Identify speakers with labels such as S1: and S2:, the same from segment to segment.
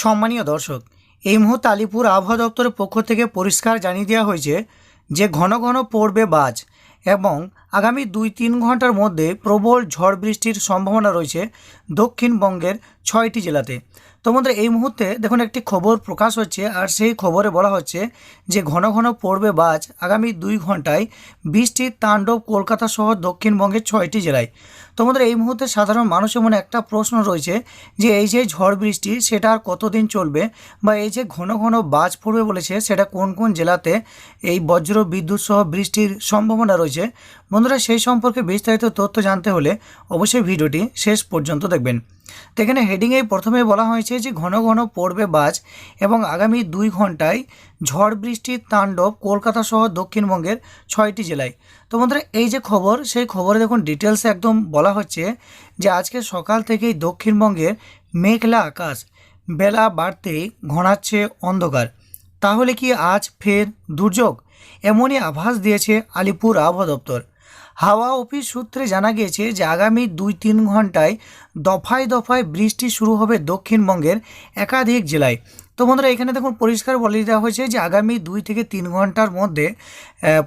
S1: সম্মানীয় দর্শক, এই মুহূর্তে আলিপুর আবহাওয়া দপ্তরের পক্ষ থেকে পরিষ্কার জানিয়ে দেওয়া হয়েছে যে ঘন ঘন পড়বে বাজ এবং আগামী দুই তিন ঘণ্টার মধ্যে প্রবল ঝড় বৃষ্টির সম্ভাবনা রয়েছে দক্ষিণবঙ্গের ছয়টি জেলাতে। তো এই মুহূর্তে দেখুন, একটি খবর প্রকাশ হচ্ছে, আর সেই খবরে বলা হচ্ছে যে ঘন ঘন পড়বে বাজ আগামী দুই ঘন্টায় বৃষ্টির তাণ্ডব কলকাতা সহ দক্ষিণবঙ্গের ছয়টি জেলায়। তো বন্ধুরা এই মুহূর্তে সাধারণ মানুষের মনে একটা প্রশ্ন রয়েছে যে এই যে ঝড় বৃষ্টি, সেটা আর কতদিন চলবে? বা এই যে ঘন ঘন বাজ পড়বে বলেছে, সেটা কোন কোন জেলাতে এই বজ্র বিদ্যুৎ সহ বৃষ্টির সম্ভাবনা রয়েছে? বন্ধুরা, সেই সম্পর্কে বিস্তারিত তথ্য জানতে হলে অবশ্যই ভিডিওটি শেষ পর্যন্ত দেখবেন। তো এখানে হেডিংয়ে প্রথমে বলা হয়েছে যে ঘন ঘন পড়বে বাজ এবং আগামী দুই ঘন্টায় ঝড় বৃষ্টির তাণ্ডব কলকাতা সহ দক্ষিণবঙ্গের ছয়টি জেলায়। তো বন্ধুরা, এই যে খবর, সেই খবরে দেখুন ডিটেলসে একদম বলা হচ্ছে যে আজকে সকাল থেকেই দক্ষিণবঙ্গের মেঘলা আকাশ বেলা বাড়তেই ঘনাচ্ছে অন্ধকার। তাহলে কি আজ ফের দুর্যোগ? এমনই আভাস দিয়েছে আলিপুর আবহাওয়া দপ্তর। হাওয়া অফিস সূত্রে জানা গিয়েছে যে আগামী দুই তিন ঘন্টায় দফায় দফায় বৃষ্টি শুরু হবে দক্ষিণবঙ্গের একাধিক জেলায়। তো বন্ধুরা, এখানে দেখুন, পরিষ্কার বলে দেওয়া হয়েছে যে আগামী দুই থেকে তিন ঘণ্টার মধ্যে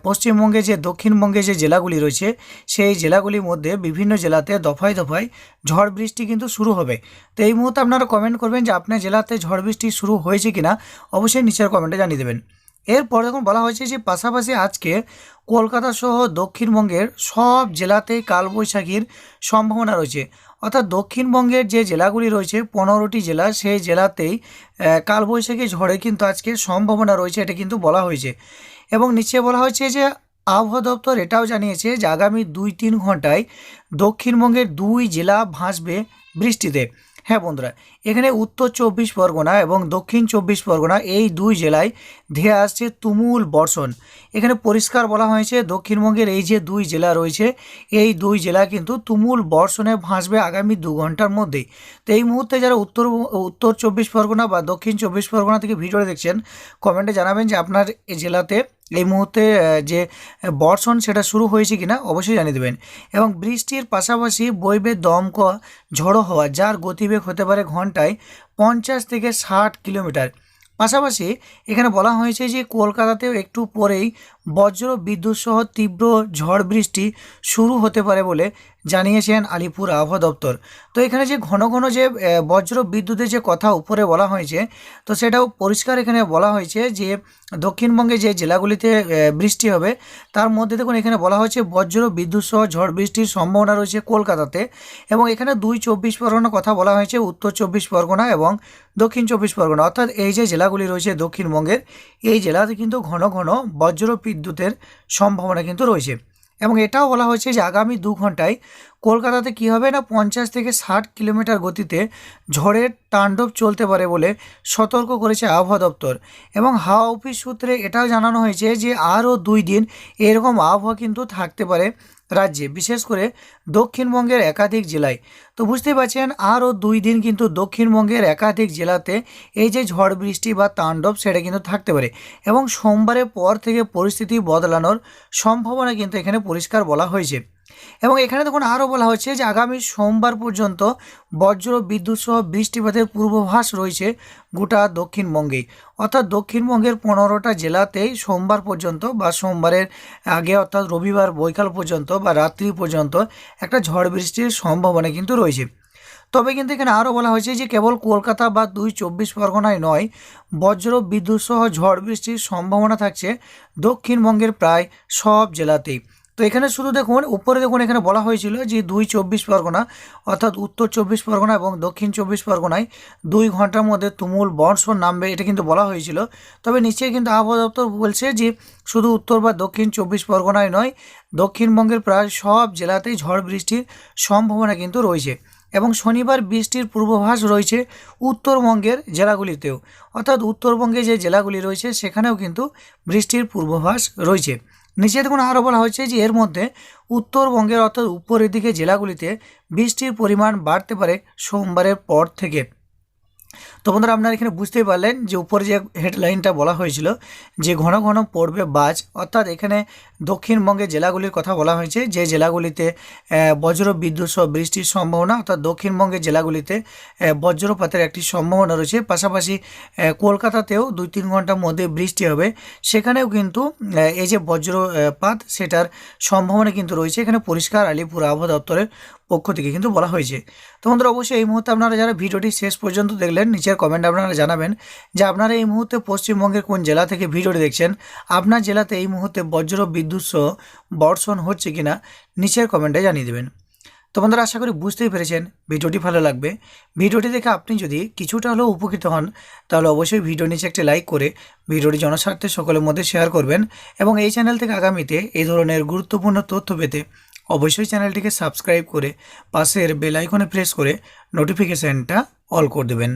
S1: পশ্চিমবঙ্গে যে দক্ষিণবঙ্গে যে জেলাগুলি রয়েছে, সেই জেলাগুলির মধ্যে বিভিন্ন জেলাতে দফায় দফায় ঝড় বৃষ্টি কিন্তু শুরু হবে। তো এই মুহূর্তে আপনারা কমেন্ট করবেন যে আপনার জেলাতে ঝড় বৃষ্টি শুরু হয়েছে কিনা। অবশ্যই নিচের কমেন্টে জানিয়ে দেবেন। এরপর দেখুন বলা হয়েছে যে পাশাপাশি আজকে কলকাতা সহ দক্ষিণবঙ্গের সব জেলাতেই কালবৈশাখীর সম্ভাবনা রয়েছে। অর্থাৎ দক্ষিণবঙ্গের যে জেলাগুলি রয়েছে, পনেরোটি জেলা, সেই জেলাতেই কালবৈশাখী ঝড়ে কিন্তু আজকে সম্ভাবনা রয়েছে এটা কিন্তু বলা হয়েছে। এবং নিচে বলা হয়েছে যে আবহাওয়া দপ্তর এটাও জানিয়েছে যে আগামী দুই তিন ঘন্টায় দক্ষিণবঙ্গের দুই জেলা ভাসবে বৃষ্টিতে। হ্যাঁ বন্ধুরা, এখানে উত্তর চব্বিশ পরগনা এবং দক্ষিণ চব্বিশ পরগনা এই দুই জেলায় ধেয়ে আসছে তুমুল বর্ষণ। এখানে পরিষ্কার বলা হয়েছে, দক্ষিণবঙ্গের এই যে দুই জেলা রয়েছে, এই দুই জেলা কিন্তু তুমুল বর্ষণে ভাসবে আগামী দু ঘণ্টার মধ্যেই। তো এই মুহূর্তে যারা উত্তর উত্তর চব্বিশ পরগনা বা দক্ষিণ চব্বিশ পরগনা থেকে ভিডিওটা দেখছেন, কমেন্টে জানাবেন যে আপনার এই জেলাতে এই মুহূর্তে যে বর্ষণ সেটা শুরু হয়েছে কিনা অবশ্যই জানিয়ে দেবেন। এবং বৃষ্টির পাশাপাশি বইবে দমক ঝড়ো হওয়া, যার গতিবেগ হতে পারে ঘন্টায় পঞ্চাশ থেকে ষাট কিলোমিটার। পাশাপাশি এখানে বলা হয়েছে যে, কলকাতাতেও একটু পরেই বজ্র বিদ্যুৎ সহ তীব্র ঝড় বৃষ্টি শুরু হতে পারে বলে জানিয়েছেন আলিপুর আবহাওয়া দপ্তর। তো এখানে যে ঘন ঘন যে বজ্র বিদ্যুতের যে কথা উপরে বলা হয়েছে, তো সেটাও পরিষ্কার এখানে বলা হয়েছে যে, দক্ষিণবঙ্গে যে জেলাগুলিতে বৃষ্টি হবে, তার মধ্যে দেখুন এখানে বলা হয়েছে বজ্র বিদ্যুৎ সহ ঝড় বৃষ্টির সম্ভাবনা রয়েছে কলকাতাতে এবং এখানে দুই চব্বিশ পরগনা কথা বলা হয়েছে, উত্তর চব্বিশ পরগনা এবং দক্ষিণ চব্বিশ পরগনা। অর্থাৎ এই যে জেলাগুলি রয়েছে দক্ষিণবঙ্গের, এই জেলাতে কিন্তু ঘন ঘন বজ্র বিদ্যুতের সম্ভাবনা কিন্তু রয়েছে। এবং এটাও বলা হয়েছে যে আগামী দু ঘন্টায় কলকাতাতে কী হবে না পঞ্চাশ থেকে ষাট কিলোমিটার গতিতে ঝড়ের তাণ্ডব চলতে পারে বলে সতর্ক করেছে আবহাওয়া দপ্তর। এবং হাওয়া অফিস সূত্রে এটাও জানানো হয়েছে যে আরও দুই দিন এরকম আবহাওয়া কিন্তু থাকতে পারে রাজ্যে, বিশেষ করে দক্ষিণবঙ্গের একাধিক জেলায়। তো বুঝতে পারছেন, আরও দুই দিন কিন্তু দক্ষিণবঙ্গের একাধিক জেলাতে এই যে ঝড়, বৃষ্টি বা তাণ্ডব সেটা কিন্তু থাকতে পারে। এবং সোমবারের পর থেকে পরিস্থিতি বদলানোর সম্ভাবনা কিন্তু এখানে পরিষ্কার বলা হয়েছে। এবং এখানে দেখুন আরও বলা হচ্ছে যে আগামী সোমবার পর্যন্ত বজ্র, বিদ্যুৎ সহ বৃষ্টিপাতের পূর্বাভাস রয়েছে গোটা দক্ষিণবঙ্গেই অর্থাৎ দক্ষিণবঙ্গের পনেরোটা জেলাতেই সোমবার পর্যন্ত বা সোমবারের আগে অর্থাৎ রবিবার, বৈকাল পর্যন্ত বা রাত্রি পর্যন্ত একটা ঝড় বৃষ্টির সম্ভাবনা কিন্তু রয়েছে। তবে কিন্তু এখানে আরও বলা হয়েছে যে কেবল কলকাতা বা দুই চব্বিশ পরগনায় নয়, বজ্র, বিদ্যুৎ সহ ঝড় বৃষ্টির সম্ভাবনা থাকছে দক্ষিণবঙ্গের প্রায় সব জেলাতেই। তো এখানে শুধু দেখুন, উপরে দেখুন এখানে বলা হয়েছিল যে দুই চব্বিশ পরগনা, অর্থাৎ উত্তর চব্বিশ পরগনা এবং দক্ষিণ চব্বিশ পরগনায় দুই ঘণ্টার মধ্যে তুমুল বর্ষণ নামবে, এটা কিন্তু বলা হয়েছিল। তবে নিচে কিন্তু আবহাওয়া দপ্তর বলছে যে শুধু উত্তর বা দক্ষিণ চব্বিশ পরগনায় নয়, দক্ষিণবঙ্গের প্রায় সব জেলাতেই ঝড় বৃষ্টির সম্ভাবনা কিন্তু রয়েছে এবং শনিবার বৃষ্টির পূর্বাভাস রয়েছে উত্তরবঙ্গের জেলাগুলিতেও। অর্থাৎ উত্তরবঙ্গে যে জেলাগুলি রয়েছে, সেখানেও কিন্তু বৃষ্টির পূর্বাভাস রয়েছে। নিচে দেখুন আরও বলা হয়েছে যে এর মধ্যে উত্তরবঙ্গের অর্থাৎ উপরের দিকে জেলাগুলিতে বৃষ্টির পরিমাণ বাড়তে পারে সোমবারের পর থেকে। তো বন্ধুরা, আপনারা এখানে বুঝতেই পারলেন যে উপরে যে হেডলাইনটা বলা হয়েছিল, যে ঘন ঘন পড়বে বাজ, অর্থাৎ এখানে দক্ষিণবঙ্গের জেলাগুলির কথা বলা হয়েছে, যে জেলাগুলিতে বজ্র বিদ্যুৎ সহ বৃষ্টির সম্ভাবনা, অর্থাৎ দক্ষিণবঙ্গের জেলাগুলিতে বজ্রপাতের একটি সম্ভাবনা রয়েছে। পাশাপাশি কলকাতাতেও দুই তিন ঘণ্টার মধ্যে বৃষ্টি হবে। সেখানেও কিন্তু এই যে বজ্রপাত, সেটার সম্ভাবনা কিন্তু রয়েছে। এখানে পরিষ্কার আলিপুর আবহাওয়া দপ্তরের পক্ষ থেকে। কিন্তু বলা হয়েছে, তো বন্ধুরা অবশ্যই এই মুহূর্তে আপনারা যারা ভিডিওটি শেষ পর্যন্ত দেখলেন, নিচের কমেন্ট আপনারা জানাবেন যে আপনারা এই মুহূর্তে পশ্চিমবঙ্গের কোন জেলা থেকে ভিডিওটি দেখছেন? আপনার জেলাতে এই মুহূর্তে বজ্র বিদ্যুৎ সহ বর্ষণ হচ্ছে কিনা নিচের কমেন্টে জানিয়ে দেবেন। তো বন্ধুরা আশা করি বুঝতেই পেরেছেন, ভিডিওটি ভালো লাগবে। ভিডিওটি দেখে আপনি যদি কিছুটা হলেও উপকৃত হন, তাহলে অবশ্যই ভিডিও নিচে একটি লাইক করে ভিডিওটি জনস্বার্থে সকলের মধ্যে শেয়ার করবেন এবং এই চ্যানেল থেকে আগামীতে এই ধরনের গুরুত্বপূর্ণ তথ্য পেতে অবশ্যই চ্যানেলটিকে সাবস্ক্রাইব করে পাশের বেল আইকনে প্রেস করে নোটিফিকেশানটা অল করে দেবেন।